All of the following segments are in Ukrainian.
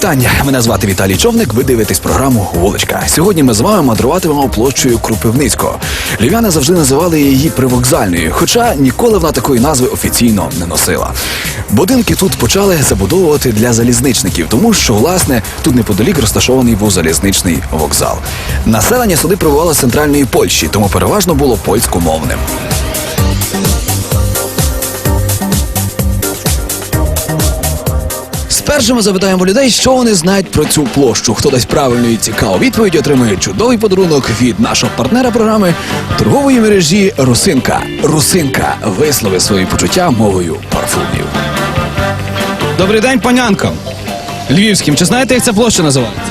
Вітання. Мене звати Віталій Човник. Ви дивитесь програму Вуличка. Сьогодні ми з вами мандруватимемо площею Крупивницького. Львів'яни завжди називали її привокзальною, хоча ніколи вона такої назви офіційно не носила. Будинки тут почали забудовувати для залізничників, тому що власне тут неподалік розташований був залізничний вокзал. Населення сюди прибувало з центральної Польщі, тому переважно було польськомовним. Спершу ми запитаємо людей, що вони знають про цю площу. Хто дасть правильну і цікаву відповідь, отримує чудовий подарунок від нашого партнера програми торгової мережі Русинка. Русинка вислови свої почуття мовою парфумів. Добрий день, панянка. Львівським. Чи знаєте, як ця площа називається?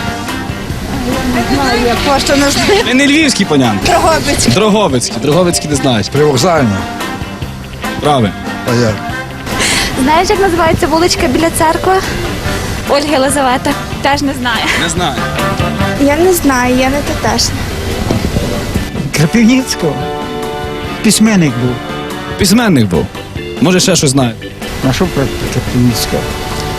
Знаю, як площа не знаю. Ви не львівські панянки. Дрогобич. Дрогобицькі. Дрогобицькі не знають. Привокзальна. Правильно. А як? Знаєш, як називається вуличка біля церкви? Ольга Єлизавета. Теж не знаю. Не знаю. Я не знаю, я не тутешня. Крапивницького. Письменник був. Письменник був. Може, ще щось знає. На що про Крапивницького?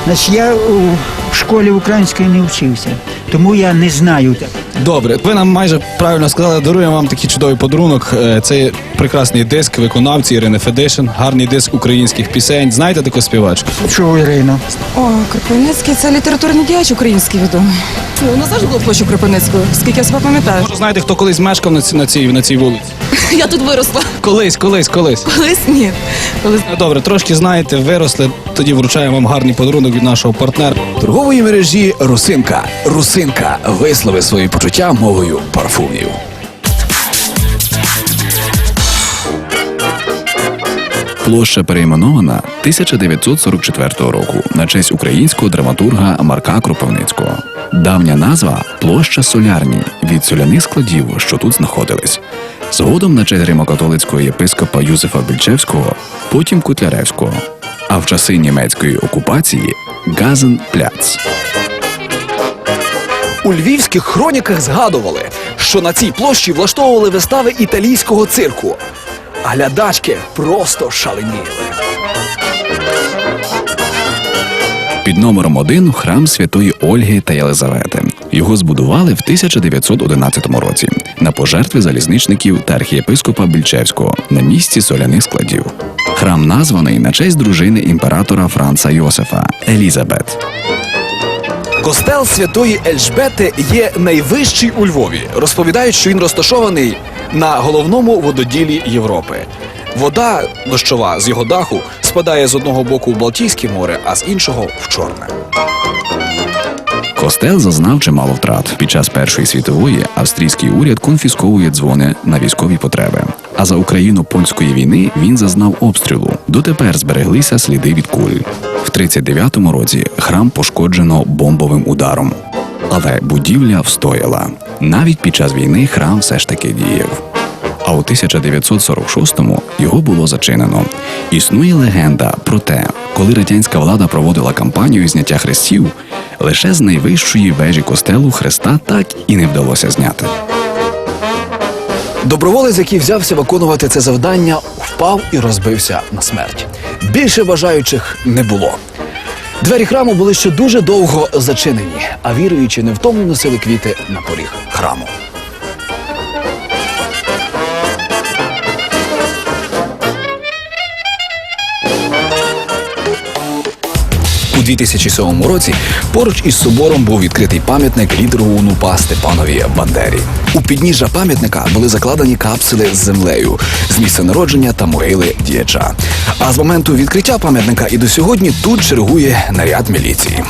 Значить, я у школі української не вчився, тому я не знаю. Добре, ви нам майже правильно сказали, даруємо вам такий чудовий подарунок. Е, Це є прекрасний диск виконавці Ірини Федишин, гарний диск українських пісень. Знаєте таку співачку? Чого Ірина? О, Кропивницький це літературний діяч український відомий. Ну, у нас завжди було площу Кропивницького, скільки я себе пам'ятаю. Може, знаєте, хто колись мешкав на цій, на цій, на цій вулиці? Я тут виросла. Колись, колись, колись. Колись ні. Колись Ну, Добре, трошки знаєте, виросли. Тоді вручаємо вам гарний подарунок від нашого партнера. Торгової мережі Русинка. Русинка вислови свої почуття мовою парфумів. Площа перейменована 1944 року на честь українського драматурга Марка Кропивницького. Давня назва площа Солярні від соляних складів, що тут знаходились. Згодом на честь римокатолицького єпископа Юзефа Більчевського, потім Кутляревського. А в часи німецької окупації Газен Пляц. У львівських хроніках згадували, що на цій площі влаштовували вистави італійського цирку. А глядачки просто шаленіли. Під номером один храм святої Ольги та Єлизавети. Його збудували в 1911 році на пожертви залізничників та архієпископа Більчевського на місці соляних складів. Храм названий на честь дружини імператора Франца Йосифа Елізабет. Костел святої Ельжбети є найвищий у Львові. Розповідають, що він розташований на головному вододілі Європи. Вода дощова з його даху спадає з одного боку в Балтійське море, а з іншого в Чорне. Костел зазнав чимало втрат. Під час Першої світової австрійський уряд конфісковує дзвони на військові потреби. А за Україну польської війни він зазнав обстрілу. Дотепер збереглися сліди від куль. В 39-му році храм пошкоджено бомбовим ударом. Але будівля встояла. Навіть під час війни храм все ж таки діяв. А у 1946-му його було зачинено. Існує легенда про те, коли радянська влада проводила кампанію зняття хрестів, лише з найвищої вежі костелу хреста так і не вдалося зняти. Доброволець, який взявся виконувати це завдання, впав і розбився на смерть. Більше бажаючих не було. Двері храму були ще дуже довго зачинені, а віруючі невтомно носили квіти на поріг храму. У 2007 році поруч із собором був відкритий пам'ятник лідеру УНУПА Степанові Бандері. У підніжжя пам'ятника були закладені капсули з землею з місця народження та могили діяча. А з моменту відкриття пам'ятника і до сьогодні тут чергує наряд міліції.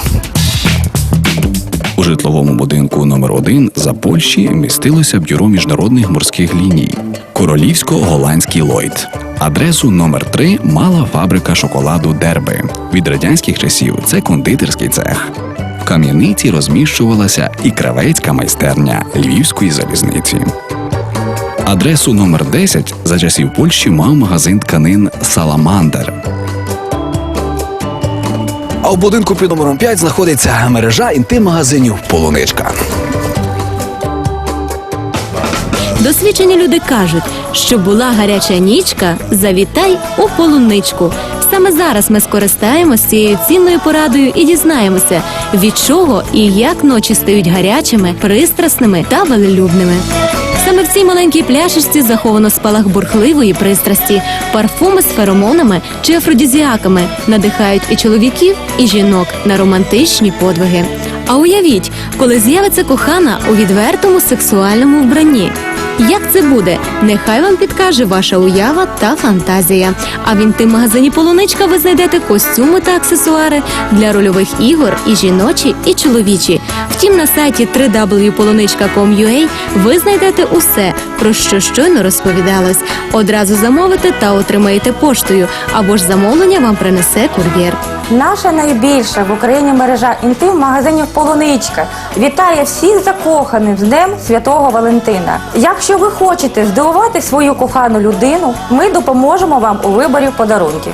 У житловому будинку номер 1 за Польщі містилося бюро міжнародних морських ліній Королівсько-голландський Ллойд. Адресу номер 3 мала фабрика шоколаду Дерби. Від радянських часів це кондитерський цех. В кам'яниці розміщувалася і кравецька майстерня Львівської залізниці. Адресу номер 10 за часів Польщі мав магазин тканин Саламандер. А в будинку під номером 5 знаходиться мережа інтим-магазинів Полуничка. Досвідчені люди кажуть, що була гаряча нічка, завітай у полуничку. Саме зараз ми скористаємось цією цінною порадою і дізнаємося, від чого і як ночі стають гарячими, пристрасними та велелюбними. Саме в цій маленькій пляшечці заховано спалах бурхливої пристрасті, парфуми з феромонами чи афродізіаками надихають і чоловіків, і жінок на романтичні подвиги. А уявіть, коли з'явиться кохана у відвертому сексуальному вбранні. Як це буде? Нехай вам підкаже ваша уява та фантазія. А в інтим-магазині Полуничка ви знайдете костюми та аксесуари для рольових ігор і жіночі, і чоловічі. Втім, на сайті www.polunichka.com.ua ви знайдете усе, про що щойно розповідалось. Одразу замовите та отримаєте поштою, або ж замовлення вам принесе кур'єр. Наша найбільша в Україні мережа інтим-магазинів Полуничка вітає всіх закоханих з Днем Святого Валентина. Якщо ви хочете здивувати свою кохану людину, ми допоможемо вам у виборі подарунків.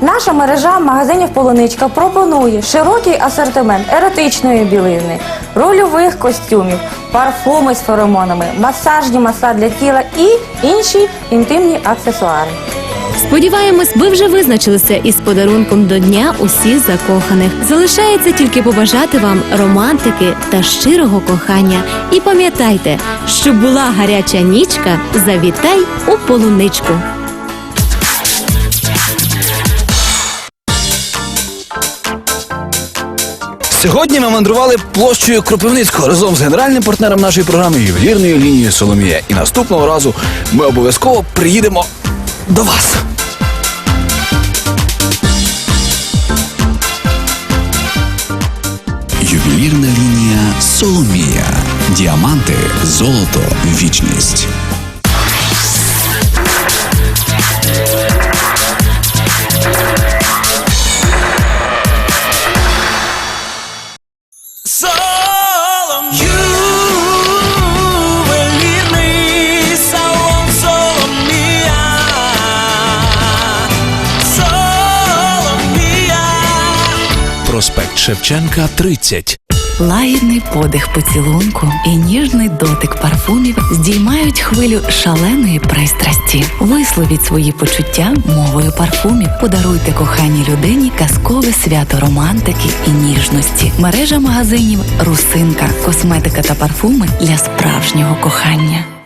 Наша мережа магазинів Полуничка пропонує широкий асортимент еротичної білизни, рольових костюмів, парфуми з феромонами, масажні маса для тіла і інші інтимні аксесуари. Сподіваємось, ви вже визначилися із подарунком до дня усіх закоханих. Залишається тільки побажати вам романтики та щирого кохання. І пам'ятайте, що була гаряча нічка, завітай у полуничку. Сьогодні ми мандрували площею Кропивницького разом з генеральним партнером нашої програми ювелірною лінією Соломія. І наступного разу ми обов'язково приїдемо до вас. Ювелірна лінія Соломія. Діаманти, золото, вічність. Проспект Шевченка, 30. Лагідний подих поцілунку і ніжний дотик парфумів здіймають хвилю шаленої пристрасті. Висловіть свої почуття мовою парфумів. Подаруйте коханій людині казкове свято романтики і ніжності. Мережа магазинів Русинка, косметика та парфуми для справжнього кохання.